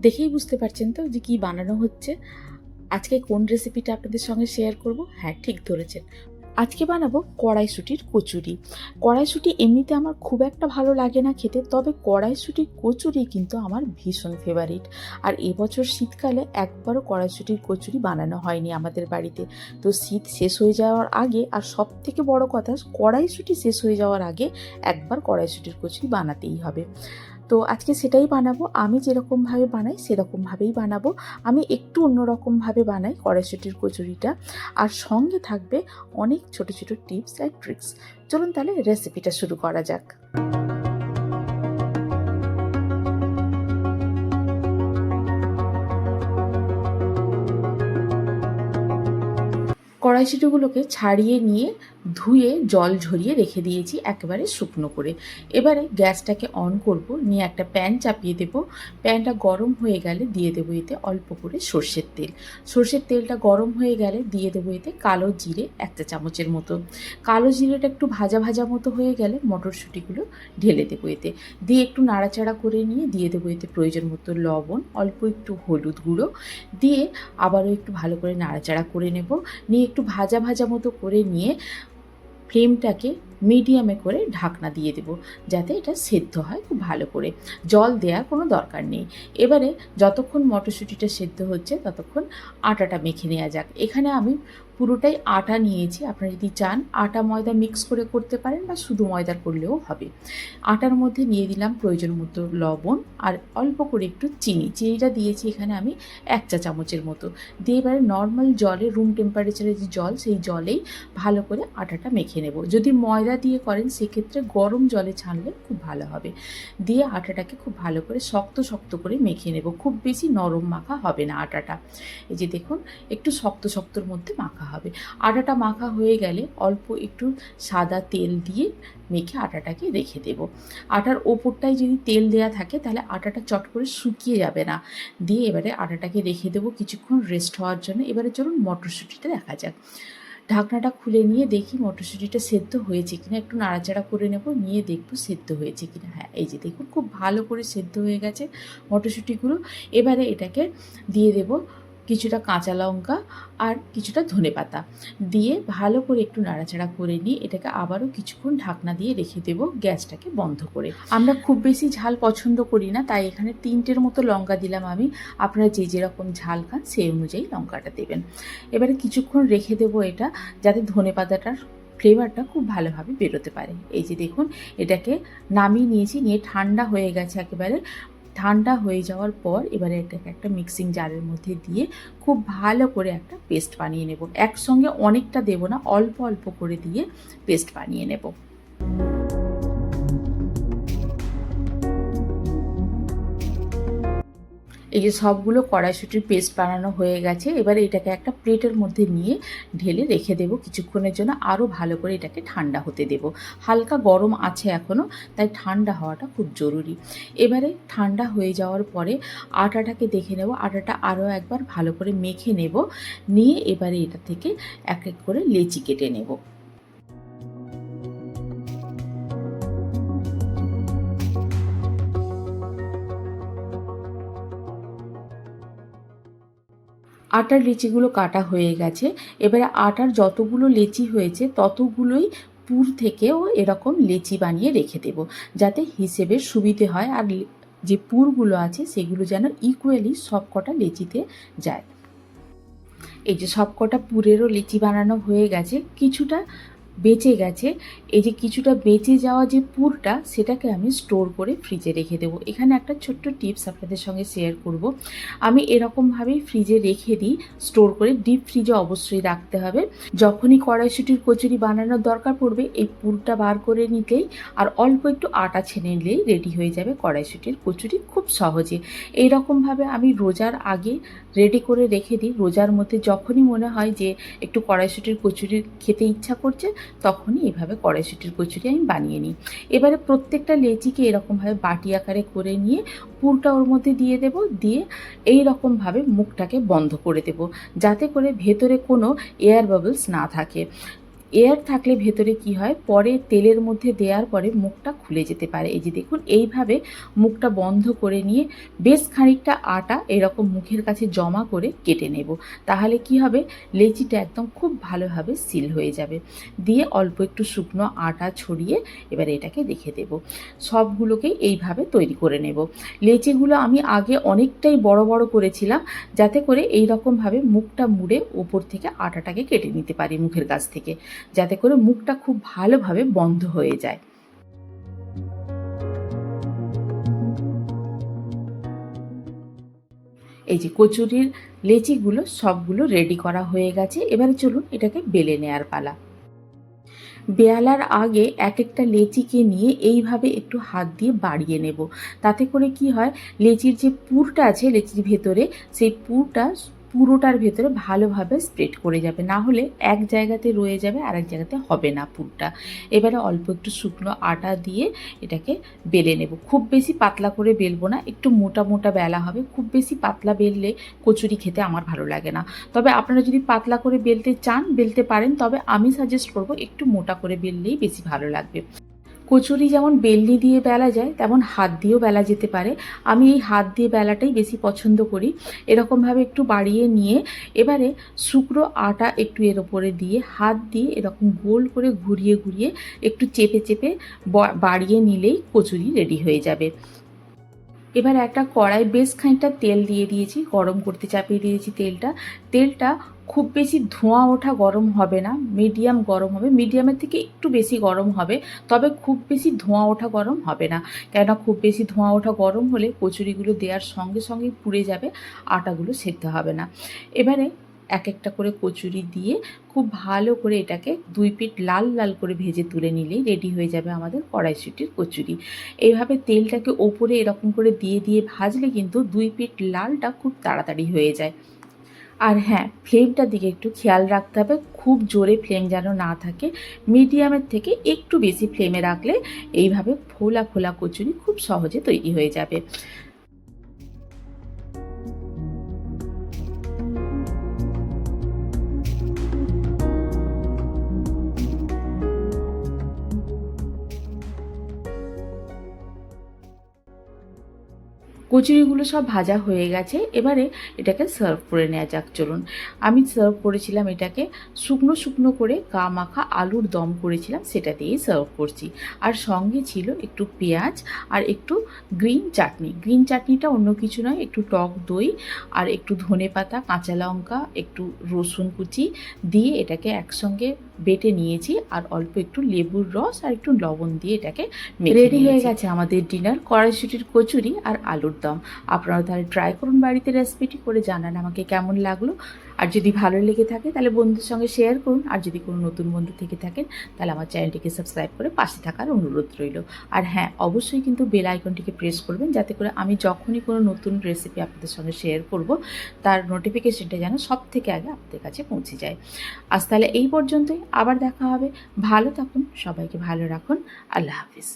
দেখেই বুঝতে পারছেন তো যে কি বানানো হচ্ছে। আজকে কোন রেসিপিটা আপনাদের সঙ্গে শেয়ার করব? হ্যাঁ ঠিক ধরেছেন। আজকে বানাবো কড়াইশুটির কচুরি। কড়াইশুটি এমনিতে আমার খুব একটা ভালো লাগে না খেতে, তবে কড়াইশুটির কচুরি কিন্তু আমার ভীষণ ফেভারিট আর এবছর শীতকালে একবারও কড়াইশুটির কচুরি বানানো হয়নি আমাদের বাড়িতে। তো শীত শেষ হয়ে যাওয়ার আগে, আর সব থেকে বড় কথা, কড়াইশুটি শেষ হয়ে যাওয়ার আগে একবার কড়াইশুটির কচুরি বানাতেই হবে। তো আজকে সেটাই বানাবো। আমি যেরকমভাবে বানাই, সেরকমভাবেই বানাবো। আমি একটু অন্যরকমভাবে বানাই কড়াইশুটির কচুরিটা। আর সঙ্গে থাকবে অনেক ছোট ছোট টিপস অ্যান্ড ট্রিক্স। চলুন তাহলে রেসিপিটা শুরু করা যাক। কড়াইশুটিগুলোকে ছাড়িয়ে নিয়ে ধুয়ে জল ঝরিয়ে রেখে দিয়েছি একেবারে শুকনো করে। এবারে গ্যাসটাকে অন করব, নিয়ে একটা প্যান চাপিয়ে দেব। প্যানটা গরম হয়ে গেলে দিয়ে দেবো এতে অল্প করে সর্ষের তেল। সর্ষের তেলটা গরম হয়ে গেলে দিয়ে দেবো এতে কালো জিরে একটা চামচের মতো। কালো জিরেটা একটু ভাজা ভাজা মতো হয়ে গেলে মটরশুঁটিগুলো ঢেলে দেবো এতে। দিয়ে একটু নাড়াচাড়া করে নিয়ে দিয়ে দেবো এতে প্রয়োজন মতো লবণ, অল্প একটু হলুদ গুঁড়ো। দিয়ে আবারও একটু ভালো করে নাড়াচাড়া করে নেব। নিয়ে একটু ভাজা ভাজা মতো করে নিয়ে ফ্লেমটাকে মিডিয়ামে করে ঢাকনা দিয়ে দেব, যাতে এটা সেদ্ধ হয় খুব ভালো করে। জল দেওয়ার কোনো দরকার নেই। এবারে যতক্ষণ মটরশুঁটিটা সেদ্ধ হচ্ছে, ততক্ষণ আটাটা মেখে নেওয়া যাক। এখানে আমি পুরোটাই আটা নিয়েছি। আপনারা যদি চান, আটা ময়দা মিক্স করে করতে পারেন বা শুধু ময়দার করলেও হবে। আটার মধ্যে নিয়ে দিলাম প্রয়োজন মতো লবণ আর অল্প করে একটু চিনি। চিনিটা দিয়েছি এখানে আমি এক চা চামচের মতো। দিয়ে এবারে নর্মাল জলে রুম টেম্পারেচারের যে জল, সেই জলেই ভালো করে আটাটা মেখে নেব। যদি ময়দা দিয়ে করেন, সেক্ষেত্রে গরম জলে ছানলে খুব ভালো হবে। দিয়ে আটাটাকে খুব ভালো করে শক্ত শক্ত করে মেখে নেব। খুব বেশি নরম মাখা হবে না আটাটা। এই যে দেখুন, একটু শক্ত, শক্তর মধ্যে মাখা হবে। আটাটা মাখা হয়ে গেলে অল্প একটু সাদা তেল দিয়ে মেখে আটাটাকে রেখে দেব। আটার ওপরটায় যদি তেল দেয়া থাকে, তাহলে আটাটা চট করে শুকিয়ে যাবে না। দিয়ে এবারে আটাটাকে রেখে দেবো। কিছুক্ষণ রেস্ট হওয়ার জন্য। এবারে চলুন মটরশুঁটিটা দেখা যাক। ঢাকনাটা খুলে নিয়ে দেখি মটরশুঁটিটা সেদ্ধ হয়েছে কিনা। একটু নাড়াচাড়া করে নেব, নিয়ে দেখব সেদ্ধ হয়েছে কিনা। হ্যাঁ এই যে দেখুন, খুব ভালো করে সেদ্ধ হয়ে গেছে মটরশুঁটিগুলো। এবারে এটাকে দিয়ে দেব কিছুটা কাঁচা লঙ্কা আর কিছুটা ধনে পাতা। দিয়ে ভালো করে একটু নাড়াচাড়া করে নিয়ে এটাকে আবারও কিছুক্ষণ ঢাকনা দিয়ে রেখে দেবো গ্যাসটাকে বন্ধ করে। আমরা খুব বেশি ঝাল পছন্দ করি না, তাই এখানে তিনটের মতো লঙ্কা দিলাম আমি। আপনারা যে যেরকম ঝাল খান সেই অনুযায়ী লঙ্কাটা দেবেন। এবারে কিছুক্ষণ রেখে দেবো এটা, যাতে ধনে পাতাটার ফ্লেভারটা খুব ভালোভাবে বেরোতে পারে। এই যে দেখুন, এটাকে নামিয়ে নিয়েছি, নিয়ে ঠান্ডা হয়ে গেছে একেবারে। ঠান্ডা হয়ে যাওয়ার পর এবারে এটাকে একটা মিক্সিং জারের মধ্যে দিয়ে খুব ভালো করে একটা পেস্ট বানিয়ে নেব। একসঙ্গে অনেকটা দেব না, অল্প অল্প করে দিয়ে পেস্ট বানিয়ে নেব। এই যে সবগুলো কড়াইশুটির পেস্ট বানানো হয়ে গেছে, এবারে এটাকে একটা প্লেটের মধ্যে নিয়ে ঢেলে রেখে দেবো। কিছুক্ষণের জন্য আরও ভালো করে এটাকে ঠান্ডা হতে দেব। হালকা গরম আছে এখনও তাই ঠান্ডা হওয়াটা খুব জরুরি। এবারে ঠান্ডা হয়ে যাওয়ার পরে আটাটাকে দেখে নেব। আটাটা আরও একবার ভালো করে মেখে নেব। নিয়ে এবারে এটা থেকে এক এক করে লেচি কেটে নেব। আটার লিচিগুলো কাটা হয়ে গেছে। এবারে আটার যতগুলো লেচি হয়েছে, ততগুলোই পুর থেকেও এরকম লেচি বানিয়ে রেখে দেব, যাতে হিসেবে সুবিধে হয়। আর যে পুরগুলো আছে, সেগুলো যেন ইকুয়ালি সব কটা লেচিতে যায়। এই যে সব কটা পুরেরও লিচি বানানো হয়ে গেছে, কিছুটা বেঁচে গেছে। এই যে কিছুটা বেঁচে যাওয়া যে পুরটা, সেটাকে আমি স্টোর করে ফ্রিজে রেখে দেবো। এখানে একটা ছোট্ট টিপস আপনাদের সঙ্গে শেয়ার করব। আমি এরকমভাবেই ফ্রিজে রেখে দিই স্টোর করে ডিপ ফ্রিজে অবশ্যই রাখতে হবে। যখনই কড়াইশুটির কচুরি বানানোর দরকার পড়বে, এই পুরটা বার করে নিতেই আর অল্প একটু আটা ছেনে নিলেই রেডি হয়ে যাবে কড়াইশুটির কচুরি খুব সহজে। এইরকমভাবে আমি রোজার আগে রেডি করে রেখে দিই। রোজার মধ্যে যখনই মনে হয় যে একটু কড়াইশুটির কচুরি খেতে ইচ্ছা করছে তখনই এভাবে কড়াইশুটির কচুরি আমি বানিয়ে নিই। এবারে প্রত্যেকটা লেচিকে এরকমভাবে বাটি আকারে করে নিয়ে পুরটা ওর মধ্যে দিয়ে দেব, দিয়ে এই রকমভাবে মুখটাকে বন্ধ করে দেব, যাতে করে ভেতরে কোনো এয়ার বাবলস না থাকে। এয়ার থাকলে ভেতরে কি হয়? পরে তেলের মধ্যে দেওয়ার পরে মুখটা খুলে যেতে পারে। এই যে দেখুন, এইভাবে মুখটা বন্ধ করে নিয়ে বেশ খানিকটা আটা এরকম মুখের কাছে জমা করে কেটে নেব। তাহলে কি হবে? লেচিটা একদম খুব ভালোভাবে সিল হয়ে যাবে। দিয়ে অল্প একটু শুকনো আটা ছড়িয়ে এবারে এটাকে রেখে দেব। সবগুলোকেই এইভাবে তৈরি করে নেব। লেচিগুলো আমি আগে অনেকটাই বড় বড় করেছিলাম যাতে করে এই রকমভাবে মুখটা মুড়ে ওপর থেকে আটাটাকে কেটে নিতে পারি মুখের কাছ থেকে। যাতে করে মুখটা খুব ভালোভাবে বন্ধ হয়ে যায়। এই যে কচুরির লেচিগুলো সবগুলো রেডি করা হয়ে গেছে, এবারে চলুন এটাকে বেলে নেয়ার পালা। বেয়ালার আগে এক একটা লেচিকে নিয়ে এইভাবে একটু হাত দিয়ে বাড়িয়ে নেব। তাতে করে কি হয়, লেচির যে পুরটা আছে, লেচির ভেতরে, সেই পুরটা পুরোটার ভেতরে ভালোভাবে স্প্রেড করে যাবে। না হলে এক জায়গাতে রয়ে যাবে আর এক জায়গাতে হবে না পুরটা। এবারে অল্প একটু শুকনো আটা দিয়ে এটাকে বেলে নেব। খুব বেশি পাতলা করে বেলবো না, একটু মোটা মোটা বেলা হবে। খুব বেশি পাতলা বেললে কচুরি খেতে আমার ভালো লাগে না। তবে আপনারা যদি পাতলা করে বেলতে চান, বেলতে পারেন। তবে আমি সাজেস্ট করব একটু মোটা করে বেললেই বেশি ভালো লাগবে। কচুরি যেমন বেলনি দিয়ে বেলা যায়, তেমন হাত দিয়েও বেলা যেতে পারে। আমি এই হাত দিয়ে বেলাটাই বেশি পছন্দ করি। এরকমভাবে একটু বাড়িয়ে নিয়ে, এবারে শুকনো আটা একটু এর ওপরে দিয়ে, হাত দিয়ে এরকম গোল করে ঘুরিয়ে ঘুরিয়ে একটু চেপে চেপে বাড়িয়ে নিলেই কচুরি রেডি হয়ে যাবে। এবার একটা কড়াই, বেশ খানিকটা তেল দিয়ে দিয়েছি, গরম করতে চাপিয়ে দিয়েছি তেলটা। তেলটা খুব বেশি ধোঁয়া ওঠা গরম হবে না মিডিয়াম গরম হবে মিডিয়ামের থেকে একটু বেশি গরম হবে, তবে খুব বেশি ধোঁয়া ওঠা গরম হবে না। কেননা খুব বেশি ধোঁয়া ওঠা গরম হলে কচুরিগুলো দেওয়ার সঙ্গে সঙ্গে পুড়ে যাবে, আটাগুলো সেদ্ধ হবে না। এবারে এক একটা করে কচুরি দিয়ে খুব ভালো করে এটাকে দুই পিঠ লাল লাল করে ভেজে তুলে নিলেই রেডি হয়ে যাবে আমাদের কড়াইশুটির কচুরি। এইভাবে তেলটাকে ওপরে এরকম করে দিয়ে দিয়ে ভাজলে কিন্তু দুই পিঠ লালটা খুব তাড়াতাড়ি হয়ে যায়। আর হ্যাঁ ফ্লেমটার দিকে একটু খেয়াল রাখতে হবে। খুব জোরে ফ্লেম যেন না থাকে। মিডিয়ামের থেকে একটু বেশি ফ্লেমে রাখলে এইভাবে ফোলা ফোলা কচুরি খুব সহজে তৈরি হয়ে যাবে। কচুরিগুলো সব ভাজা হয়ে গেছে। এবারে এটাকে সার্ভ করে নেওয়া যাক, চলুন। আমি সার্ভ করেছিলাম এটাকে শুকনো শুকনো করে গা মাখা আলুর দম করেছিলাম, সেটা দিয়েই সার্ভ করছি। আর সঙ্গে ছিল একটু পেঁয়াজ আর একটু গ্রিন চাটনি গ্রিন চাটনিটা অন্য কিছু নয়, একটু টক দই আর একটু ধনে পাতা কাঁচা লঙ্কা, একটু রসুন কুচি দিয়ে এটাকে একসঙ্গে বেটে নিয়েছি আর অল্প একটু লেবুর রস আর একটু লবণ দিয়ে এটাকে রেডি হয়ে গেছে আমাদের ডিনার কড়াইশুটির কচুরি আর আলুর দম। আপনারা তাহলে ট্রাই করুন বাড়িতে রেসিপিটি করে জানান আমাকে কেমন লাগল। আর যদি ভালো লেগে থাকে তাহলে বন্ধুর সঙ্গে শেয়ার করুন। আর যদি কোনো নতুন বন্ধু থেকে থাকেন, তাহলে আমার চ্যানেলটিকে সাবস্ক্রাইব করে পাশে থাকার অনুরোধ রইল। আর হ্যাঁ অবশ্যই কিন্তু বেল আইকনটিকে প্রেস করবেন যাতে করে আমি যখনই কোনো নতুন রেসিপি আপনাদের সঙ্গে শেয়ার করব, তার নোটিফিকেশনটা যেন সব থেকে আগে আপনাদের কাছে পৌঁছে যায়। আজ তাহলে এই পর্যন্তই। আবার দেখা হবে। ভালো থাকুন, সবাইকে ভালো রাখুন। আল্লাহ হাফিজ।